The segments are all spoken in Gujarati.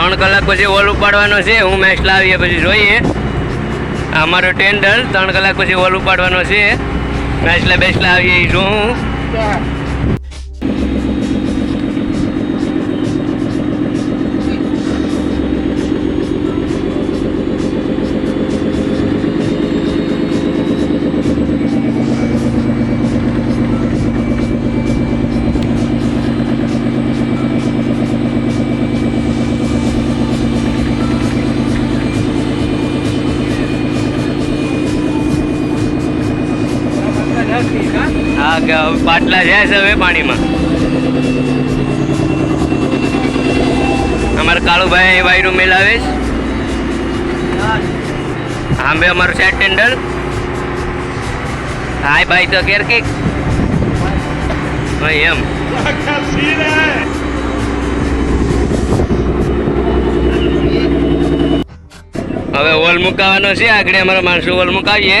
ત્રણ કલાક પછી ઓલ ઉપાડવાનો છે, હું મેચ લાવીએ પછી જોઈએ. અમારો ટેન્ડર ત્રણ કલાક પછી ઓલ ઉપાડવાનો છે. મેચલા બેસલા આવીએ એ જોઉં. હા કે હવે પાટલા જાય છે હવે પાણીમાં. અમારા કાળુભાઈ વાયરું મેલાવે છે. આંબે અમારું સેટ ટેન્ડર હાય ભાઈ તો કેર કે ભાઈ એમ. હવે હોલ મુકાવાનો છે, આગળ અમારા માણસો હોલ મુકાવીએ.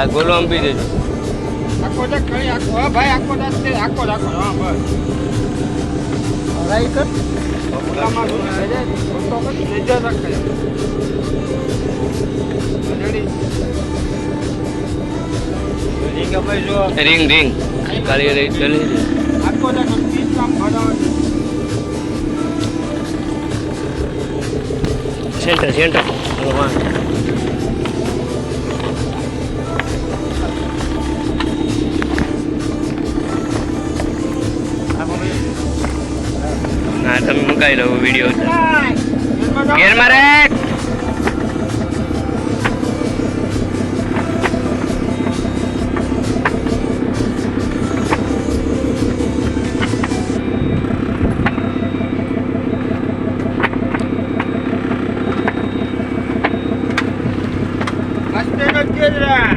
હા ગોલો અંબી દેજો આખો જ કરી આખો હા ભાઈ આખો જ છે આખો જ આખો હા બસ. રાઈ કર ઓલામાં તો પછી રાખે. રેડી. રીંગ ભાઈ જો? Ring ring. કાળી રહી ચલી આખો જ કામ ભરાવે. Centre centre. મુકાઈ લો વિડીયો ગેર મારે મસ્ત નો કેદરા